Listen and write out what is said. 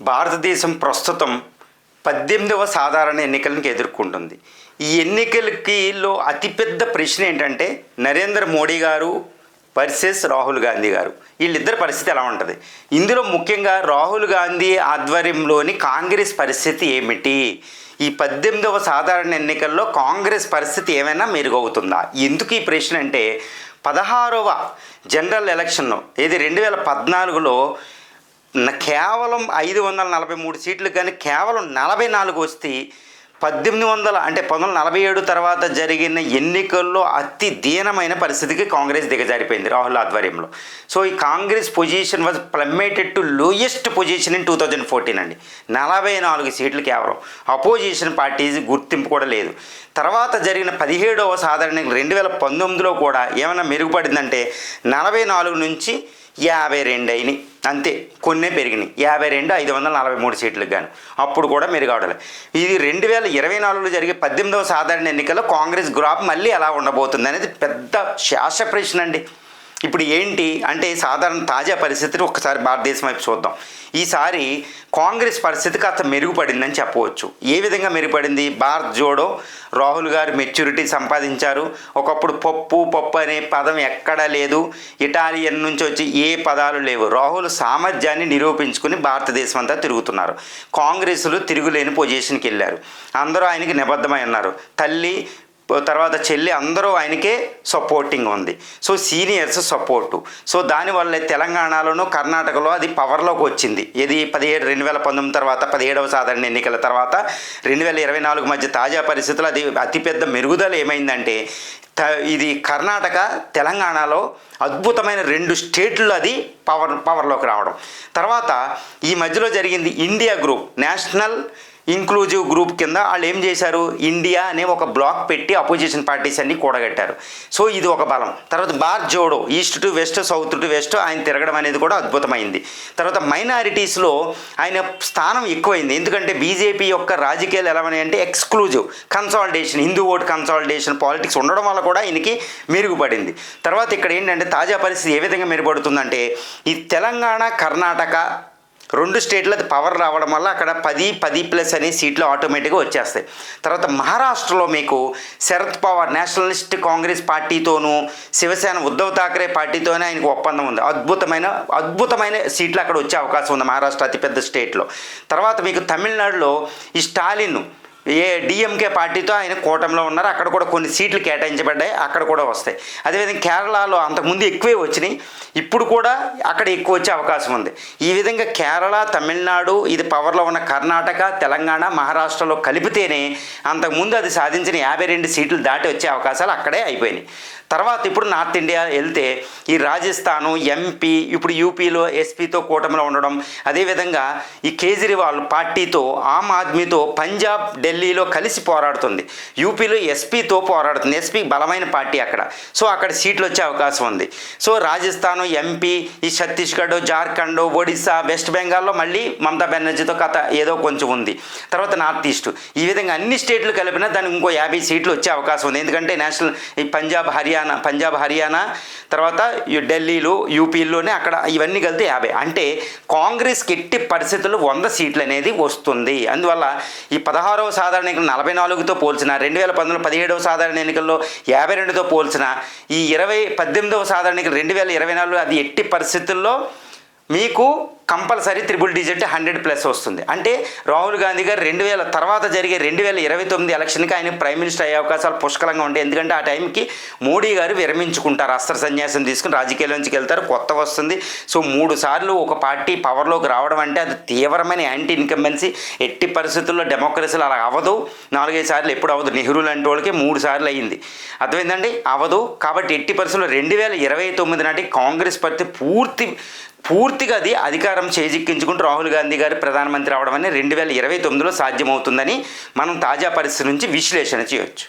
భారతదేశం ప్రస్తుతం పద్దెనిమిదవ సాధారణ ఎన్నికలను ఎదుర్కొంటుంది. ఈ ఎన్నికలకిలో అతిపెద్ద ప్రశ్న ఏంటంటే నరేంద్ర మోడీ గారు వర్సెస్ రాహుల్ గాంధీ గారు. వీళ్ళిద్దరి పరిస్థితి ఎలా ఉంటుంది? ఇందులో ముఖ్యంగా రాహుల్ గాంధీ ఆధ్వర్యంలోని కాంగ్రెస్ పరిస్థితి ఏమిటి? ఈ పద్దెనిమిదవ సాధారణ ఎన్నికల్లో కాంగ్రెస్ పరిస్థితి ఏమైనా మెరుగవుతుందా? ఎందుకు ఈ ప్రశ్న అంటే పదహారవ జనరల్ ఎలక్షన్లో ఏది రెండు వేల పద్నాలుగులో కేవలం ఐదు వందల నలభై మూడు సీట్లు కానీ కేవలం నలభై నాలుగు వస్తే పద్దెనిమిది వందల అంటే పంతొమ్మిది వందల నలభై ఏడు తర్వాత జరిగిన ఎన్నికల్లో అతి దీనమైన పరిస్థితికి కాంగ్రెస్ దిగజారిపోయింది రాహుల్ ఆధ్వర్యంలో. సో ఈ Congress position was plummeted to lowest position in two thousand fourteen అండి. నలభై నాలుగు సీట్లు కేవలం. అపోజిషన్ పార్టీస్ గుర్తింపు కూడా లేదు. తర్వాత జరిగిన పదిహేడవ సాధారణ రెండు వేల పంతొమ్మిదిలో కూడా ఏమైనా మెరుగుపడిందంటే నలభై నాలుగు నుంచి యాభై రెండు అయినాయి. అంతే కొన్నే పెరిగినాయి. యాభై రెండు ఐదు వందల నలభై మూడు సీట్లకు గాను. అప్పుడు కూడా మెరుగవడలే. ఇది రెండు వేల ఇరవై నాలుగులో జరిగే పద్దెనిమిదవ సాధారణ ఎన్నికల్లో కాంగ్రెస్ గ్రాప్ మళ్ళీ ఎలా ఉండబోతుంది అనేది పెద్ద శాస ప్రశ్న అండి. ఇప్పుడు ఏంటి అంటే సాధారణ తాజా పరిస్థితిని ఒకసారి భారతదేశం వైపు చూద్దాం. ఈసారి కాంగ్రెస్ పరిస్థితి కాస్త మెరుగుపడిందని చెప్పవచ్చు. ఏ విధంగా మెరుగుపడింది? భారత్ జోడో రాహుల్ గారు మెచ్యూరిటీ సంపాదించారు. ఒకప్పుడు పప్పు పప్పు అనే పదం ఎక్కడా లేదు. ఇటాలియన్ నుంచి వచ్చి ఏ పదాలు లేవు. రాహుల్ సామర్థ్యాన్ని నిరూపించుకుని భారతదేశం అంతా తిరుగుతున్నారు. కాంగ్రెస్లు తిరుగులేని పొజిషన్కి వెళ్ళారు. అందరూ ఆయనకి నిబద్ధమై ఉన్నారు. తల్లి తర్వాత చెల్లి అందరూ ఆయనకే సపోర్టింగ్ ఉంది. So seniors support. సో దానివల్ల తెలంగాణలోనూ కర్ణాటకలో అది పవర్లోకి వచ్చింది. ఇది పదిహేడు రెండు వేల పంతొమ్మిది తర్వాత పదిహేడవ సాధారణ ఎన్నికల తర్వాత రెండు వేల ఇరవై నాలుగు మధ్య తాజా పరిస్థితులు అది అతిపెద్ద మెరుగుదల ఏమైందంటే త ఇది కర్ణాటక తెలంగాణలో అద్భుతమైన రెండు స్టేట్లు అది పవర్ పవర్లోకి రావడం. తర్వాత ఈ మధ్యలో జరిగింది India group national inclusive group కింద వాళ్ళు ఏం చేశారు? ఇండియా అనే ఒక బ్లాక్ పెట్టి అపోజిషన్ పార్టీస్ అన్ని కూడగట్టారు. సో ఇది ఒక బలం. తర్వాత bar Jodo east to west south to west ఆయన తిరగడం అనేది కూడా అద్భుతమైంది. తర్వాత మైనారిటీస్లో ఆయన స్థానం ఎక్కువైంది. ఎందుకంటే బీజేపీ యొక్క రాజకీయాలు ఎలా ఉన్నాయంటే exclusive consolidation Hindu vote consolidation politics ఉండడం వల్ల కూడా ఈయనకి మెరుగుపడింది. తర్వాత ఇక్కడ ఏంటంటే తాజా పరిస్థితి ఏ విధంగా మెరుగుపడుతుందంటే ఈ తెలంగాణ కర్ణాటక రెండు స్టేట్లు పవర్ రావడం వల్ల అక్కడ పది పది ప్లస్ అనే సీట్లు ఆటోమేటిక్గా వచ్చేస్తాయి. తర్వాత మహారాష్ట్రలో మీకు శరద్ పవార్ నేషనలిస్ట్ కాంగ్రెస్ పార్టీతోనూ శివసేన ఉద్ధవ్ థాకరే పార్టీతోనే ఆయనకు ఒప్పందం ఉంది. అద్భుతమైన అద్భుతమైన సీట్లు అక్కడ వచ్చే అవకాశం ఉంది మహారాష్ట్ర అతిపెద్ద స్టేట్లో తర్వాత మీకు తమిళనాడులో ఈ స్టాలిన్ ఏ డిఎంకే పార్టీతో ఆయన కూటమిలో ఉన్నారు. అక్కడ కూడా కొన్ని సీట్లు కేటాయించబడ్డాయి. అక్కడ కూడా వస్తాయి. అదేవిధంగా కేరళలో అంతకుముందు ఎక్కువే వచ్చినాయి. ఇప్పుడు కూడా అక్కడ ఎక్కువ వచ్చే అవకాశం ఉంది. ఈ విధంగా కేరళ తమిళనాడు ఇది పవర్లో ఉన్న కర్ణాటక తెలంగాణ మహారాష్ట్రలో కలిపితేనే అంతకుముందు అది సాధించిన యాభై రెండు సీట్లు దాటి వచ్చే అవకాశాలు అక్కడే అయిపోయినాయి. తర్వాత ఇప్పుడు నార్త్ ఇండియా వెళ్తే ఈ రాజస్థాను ఎంపీ ఇప్పుడు యూపీలో ఎస్పీతో కూటమిలో ఉండడం అదేవిధంగా ఈ కేజ్రీవాల్ పార్టీతో ఆమ్ ఆద్మీతో పంజాబ్ ఢిల్లీలో కలిసి పోరాడుతుంది. యూపీలో ఎస్పీతో పోరాడుతుంది. ఎస్పీ బలమైన పార్టీ అక్కడ. సో అక్కడ సీట్లు వచ్చే అవకాశం ఉంది. సో రాజస్థాన్ ఎంపీ ఈ ఛత్తీస్గఢ్ జార్ఖండ్ ఒడిశా వెస్ట్ బెంగాల్లో మళ్ళీ మమతా బెనర్జీతో కథ ఏదో కొంచెం ఉంది. తర్వాత నార్త్ ఈస్ట్. ఈ విధంగా అన్ని స్టేట్లు కలిపినా దానికి ఇంకో యాభై సీట్లు వచ్చే అవకాశం ఉంది. ఎందుకంటే నేషనల్ ఈ పంజాబ్ హర్యానా పంజాబ్ హర్యానా తర్వాత ఈ ఢిల్లీలో యూపీలోనే అక్కడ ఇవన్నీ కలిపితే యాభై. అంటే కాంగ్రెస్కి ఎట్టి పరిస్థితుల్లో వంద సీట్లు అనేది వస్తుంది. అందువల్ల ఈ పదహారవ సాధారణ ఎన్నికలు నలభై నాలుగుతో పోల్చిన రెండు వేల పంతొమ్మిది పదిహేడవ సాధారణ ఎన్నికల్లో యాభై రెండుతో పోల్చిన ఈ ఇరవై పద్దెనిమిదవ సాధారణ ఎన్నికలు రెండు వేల ఇరవై నాలుగు అది ఎట్టి పరిస్థితుల్లో మీకు compulsory triple digit hundred plus వస్తుంది. అంటే రాహుల్ గాంధీ గారు రెండు వేల తర్వాత జరిగే రెండు వేల ఇరవై తొమ్మిది ఎలక్షన్కి ఆయన ప్రైమ్ మినిస్టర్ అయ్యే అవకాశాలు పుష్కలంగా ఉంటాయి ఎందుకంటే ఆ టైంకి మోడీ గారు విరమించుకుంటారు. అస్త్ర సన్యాసం తీసుకుని రాజకీయాల్లోంచి వెళ్తారు. కొత్త వస్తుంది. సో మూడు సార్లు ఒక పార్టీ పవర్లోకి రావడం అంటే అది తీవ్రమైన యాంటీ ఇన్కంబెన్సీ ఎట్టి పరిస్థితుల్లో డెమోక్రసీలు అలా అవ్వదు నాలుగైదు సార్లు ఎప్పుడు అవ్వదు నెహ్రూ లాంటి వాళ్ళకి మూడు సార్లు అయ్యింది. అర్థమైందండి? అవ్వదు కాబట్టి ఎట్టి పరిస్థితుల్లో రెండు వేల ఇరవై తొమ్మిది నాటి కాంగ్రెస్ పార్టీ పూర్తి పూర్తిగా అది అధికారం చేజిక్కించుకుంటూ రాహుల్ గాంధీ గారు ప్రధానమంత్రి అవడం అనేది రెండు వేల ఇరవై తొమ్మిదిలో సాధ్యమవుతుందని మనం తాజా పరిస్థితి నుంచి విశ్లేషణ చేయొచ్చు.